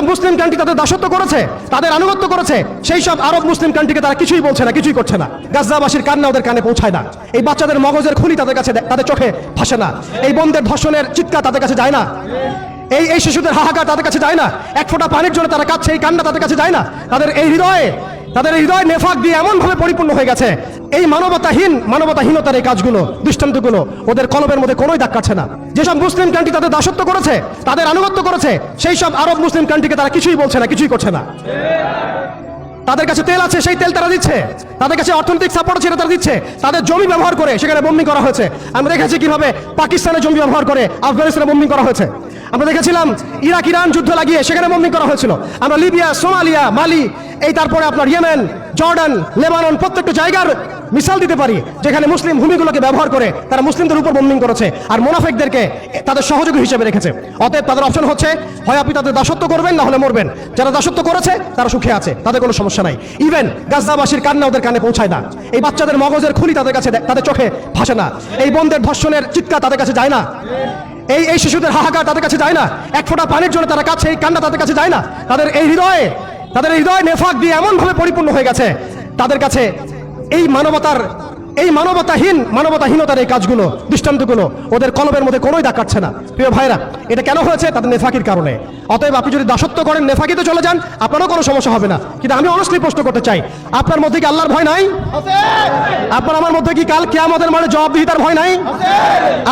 যেসব মুসলিম কান্ট্রি তাদের দাসত্ব করেছে, তাদের আনুগত্য করেছে, সেই সব আরব মুসলিম কান্ট্রিকে তারা কিছুই বলছে না, কিছুই করছে না। গাজাবাসীর কান্না ওদের কানে পৌঁছায় না। এই বাচ্চাদের মগজের খুলি তাদের কাছে তাদের চোখে ভাসে না। এই বন্ধের ধর্ষণের চিৎকার তাদের কাছে যায় না। এই এই শিশুদের হাহাকার তাদের কাছে যায় না। এক ফোঁটা পানির জন্য তারা কাঁদছে, এই কান্না তাদের কাছে যায় না। তাদের এই হৃদয়ে তাদের হৃদয় নেফাক দিয়ে এমনভাবে পরিপূর্ণ হয়ে গেছে এই মানবতাহীন, মানবতাহীনতার এই কাজগুলো, দৃষ্টান্তগুলো, ওদের কলবের মধ্যে কোনোই দাগ কাটছে না। যেসব মুসলিম কান্ট্রি তাদের দাসত্ব করেছে, তাদের আনুগত্য করেছে সেই সব আরব মুসলিম কান্ট্রিকে তারা কিছুই বলছে না, কিছুই করছে না। তাদের কাছে তেল আছে, সেই তেল তারা দিচ্ছে। তাদের কাছে অর্থনৈতিক সাপোর্ট ছিল তারা দিচ্ছে। তাদের জমি ব্যবহার করে সেখানে বম্বিং করা হয়েছে। আমরা দেখেছি কীভাবে পাকিস্তানে জমি ব্যবহার করে আফগানিস্তানে বম্বিং করা হয়েছে। আমরা দেখেছিলাম ইরাক ইরান যুদ্ধ লাগিয়ে সেখানে বম্বিং করা হয়েছিল। আমরা লিবিয়া, সোমালিয়া, মালি, এই তারপরে আপনার ইয়েমেন জর্ডান, লেবানন প্রত্যেকটা জায়গার মিসাল দিতে পারি, যেখানে মুসলিম ভূমিগুলোকে ব্যবহার করে তারা মুসলিমদের উপর বম্বিং করেছে আর মোনাফেকদেরকে তাদের সহযোগী হিসেবে রেখেছে। অতএব তাদের অপশন হচ্ছে, হয় আপনি তাদের দাসত্ব করবেন, না হলে মরবেন। যারা দাসত্ব করেছে, তারা সুখে আছে, তাদের কোনো সমস্যা নাই। ইভেন গাজদাবাসীর কান্না ওদের কানে পৌঁছায় না। এই বাচ্চাদের মগজের খুলি তাদের কাছে তাদের চোখে ভাসে না। এই বন্ধের ধর্ষণের চিৎকার তাদের কাছে যায় না। এই এই শিশুদের হাহাকার তাদের কাছে যায় না। এক ফোঁটা পানির জন্য তারা কাছে, এই কান্না তাদের কাছে যায় না। তাদের এই হৃদয়ে তাদের হৃদয় নেফাক দিয়ে এমনভাবে পরিপূর্ণ হয়ে গেছে। তাদের কাছে এই মানবতার এই মানবতাহীন, মানবতাহীনতার এই কাজগুলো, দৃষ্টান্তগুলো, ওদের কলবের মধ্যে কোনোই দাগ কাটছে না। প্রিয় ভাইরা এটা কেন হয়েছে? তাদের নেফাকির কারণে। অতএব আপনি যদি দাসত্ব করেন নেফাকিতে চলে যান, আপনারও কোনো সমস্যা হবে না। কিন্তু আমি অনস্টলি প্রশ্ন করতে চাই, আপনার মধ্যে কি আল্লাহর ভয় নাই? আপনার আমার মধ্যে কি কাল কেয়ামতের মানে জবাবদিহিতার ভয় নাই?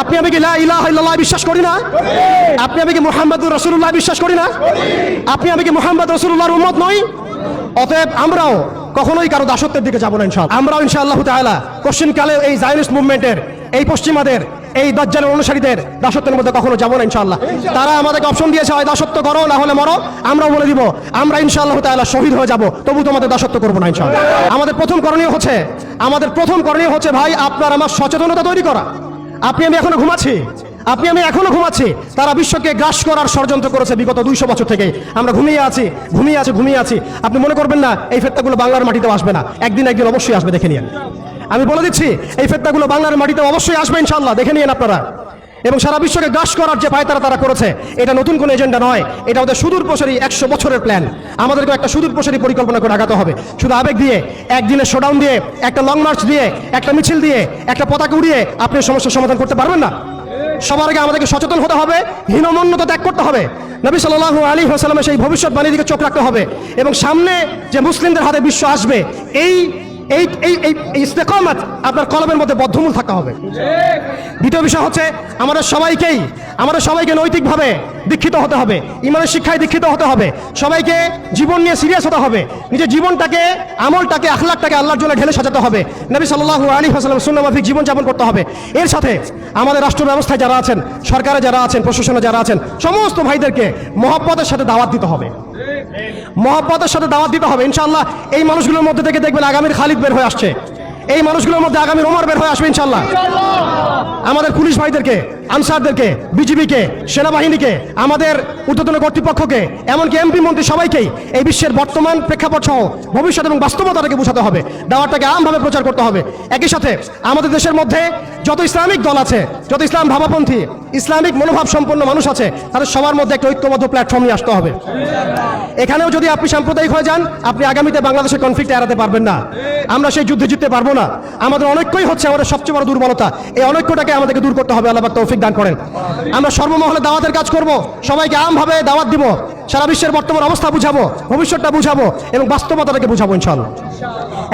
আপনি আমি কি ইলাহা বিশ্বাস করি না? আপনি আমি কি মুহাম্মাদুর রসুল্লাহ বিশ্বাস করি না? আপনি আমি কি মুহাম্মদ রাসূলুল্লাহর উম্মত নই? অতএব আমরাও কখনোই কারও দাসত্বের দিকে যাব না ইনশাআল্লাহ। আমরাও ইনশাআল্লাহ তাআলা কোশ্চিন কালে এই জায়নিস্ট মুভমেন্টের, এই পশ্চিমাদের, এই দজ্জালের অনুসারীদের দাসত্বের মধ্যে কখনো যাব না ইনশাআল্লাহ। তারা আমাদেরকে অপশন দিয়েছে হয় দাসত্ব করো, না হলে মরো। আমরাও বলে দিব, আমরা ইনশাআল্লাহ তাআলা শহীদ হয়ে যাব, তবু তোমাদের দাসত্ব করব না ইনশাআল্লাহ। আমাদের প্রথম করণীয় হচ্ছে, আমাদের প্রথম করণীয় হচ্ছে, ভাই, আপনার আমার সচেতনতা তৈরি করা। আপনি আমি এখনও ঘুমাচ্ছি। আপনি আমি এখনও ঘুমাচ্ছি। তারা বিশ্বকে গ্রাস করার ষড়যন্ত্র করেছে বিগত দুইশো বছর থেকে। আমরা ঘুমিয়ে আছি ঘুমিয়ে আছি ঘুমিয়ে আছি। আপনি মনে করবেন না, এই ফেত্তাগুলো বাংলার মাটিতেও আসবে না। একদিন একদিন অবশ্যই আসবে, দেখে নিন আমি বলে দিচ্ছি, এই ফেত্তাগুলো বাংলার মাটিতে অবশ্যই আসবে ইনশাল্লাহ দেখে নিন আপনারা। এবং সারা বিশ্বকে গ্রাস করার যে পায়তারা তারা করেছে, এটা নতুন কোনো এজেন্ডা নয়, এটা ওদের সুদূর প্রসারী একশো বছরের প্ল্যান। আমাদেরকে একটা সুদূর প্রসারী পরিকল্পনা করে আগাতে হবে। শুধু আবেগ দিয়ে একদিনের শোডাউন দিয়ে, একটা লং মার্চ দিয়ে, একটা মিছিল দিয়ে, একটা পতাকা উড়িয়ে আপনি সমস্যার সমাধান করতে পারবেন না? সবার আগে আমাদেরকে সচেতন হতে হবে, হীনমন্যতা ত্যাগ করতে হবে। নবী সাল্লাহ আলী হাসালামের সেই ভবিষ্যৎবাণীর দিকে চোখ রাখতে হবে এবং সামনে যে মুসলিমদের হাতে বিশ্ব আসবে, এই এই এই এই ইস্তেকামাত আপনার কলমের মধ্যে বদ্ধমূল থাকা হবে। দ্বিতীয় বিষয় হচ্ছে, আমাদের সবাইকেই, আমাদের সবাইকে নৈতিকভাবে দীক্ষিত হতে হবে। ইমানের শিক্ষায় দীক্ষিত হতে হবে। সবাইকে জীবন নিয়ে সিরিয়াস হতে হবে। নিজের জীবনটাকে, আমলটাকে, আখলাকটাকে আল্লাহর জন্য ঢেলে সাজাতে হবে। নবী সাল্লাল্লাহু আলী হাসালাম সুন্নমাফিক জীবনযাপন করতে হবে। এর সাথে আমাদের রাষ্ট্র ব্যবস্থায় যারা আছেন, সরকারে যারা আছেন, প্রশাসনে যারা আছেন, সমস্ত ভাইদেরকে মহব্বতের সাথে দাওয়াত দিতে হবে। মহব্বতের সাথে দাওয়াত দিতে হবে ইনশাল্লাহ এই মানুষগুলোর মধ্যে থেকে দেখবেন আগামীর খালিদ বের হয়ে আসছে। এই মানুষগুলোর মধ্যে আগামী ওমর বের হয়ে আসবে, ইনশাআল্লাহ। আমাদের পুলিশ ভাইদেরকে, আনসারদেরকে, বিজিবিকে, সেনাবাহিনীকে, আমাদের ঊর্ধ্বতন কর্তৃপক্ষকে, এমনকি এমপি মন্ত্রী সবাইকেই এই বিশ্বের বর্তমান প্রেক্ষাপট সহ ভবিষ্যৎ এবং বাস্তবতাটাকে বোঝাতে হবে। দাওয়াতটাকে আমভাবে প্রচার করতে হবে। একই সাথে আমাদের দেশের মধ্যে যত ইসলামিক দল আছে, যত ইসলাম ভাবাপন্থী, ইসলামিক মনোভাব সম্পন্ন মানুষ আছে, তাদের সবার মধ্যে একটা ঐক্যবদ্ধ প্ল্যাটফর্ম নিয়ে আসতে হবে। এখানেও যদি আপনি সাম্প্রদায়িক হয়ে যান, আপনি আগামীতে বাংলাদেশের কনফ্লিক্ট এড়াতে পারবেন না। আমরা সেই যুদ্ধে জিততে পারব না। আমাদের অনৈক্যই হচ্ছে আমাদের সবচেয়ে বড় দুর্বলতা। এই অনৈক্যটাকে আমাদেরকে দূর করতে হবে, আল্লাহ তৌফিক দান করেন। আমরা সর্বমহলে দাওয়াতের কাজ করব, সবাইকে আমভাবে দাওয়াত দিব। সারা বিশ্বের বর্তমান অবস্থা বুঝাবো, ভবিষ্যৎটা বুঝাবো এবং বাস্তবতাটাকে বুঝাবো ইনশাল্লাহ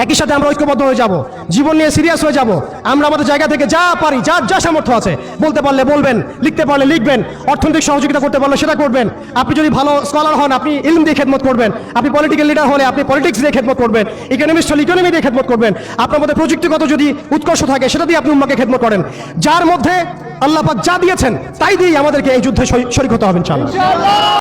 একই সাথে আমরা ঐক্যবদ্ধ হয়ে যাব, জীবন নিয়ে সিরিয়াস হয়ে যাব। আমরা আমাদের জায়গা থেকে যা পারি যার যা সামর্থ্য আছে, বলতে পারলে বলবেন, লিখতে পারলে লিখবেন, অর্থনৈতিক সহযোগিতা করতে পারলে সেটা করবেন। আপনি যদি ভালো স্কলার হন, আপনি ইলম দিয়ে খেদমত করবেন। আপনি পলিটিক্যাল লিডার হলে আপনি পলিটিক্স দিয়ে খেদমত করবেন। ইকোনমিস্ট হলে ইকোনমি দিয়ে খেদমত করবেন। আপনার মধ্যে প্রযুক্তিগত যদি উৎকর্ষ থাকে, সেটা দিয়ে আপনি উম্মাকে খেদমত করেন। যার মধ্যে আল্লাপাক যা দিয়েছেন, তাই দিয়েই আমাদেরকে এই যুদ্ধে শরিক হতে হবে ইনশাআল্লাহ।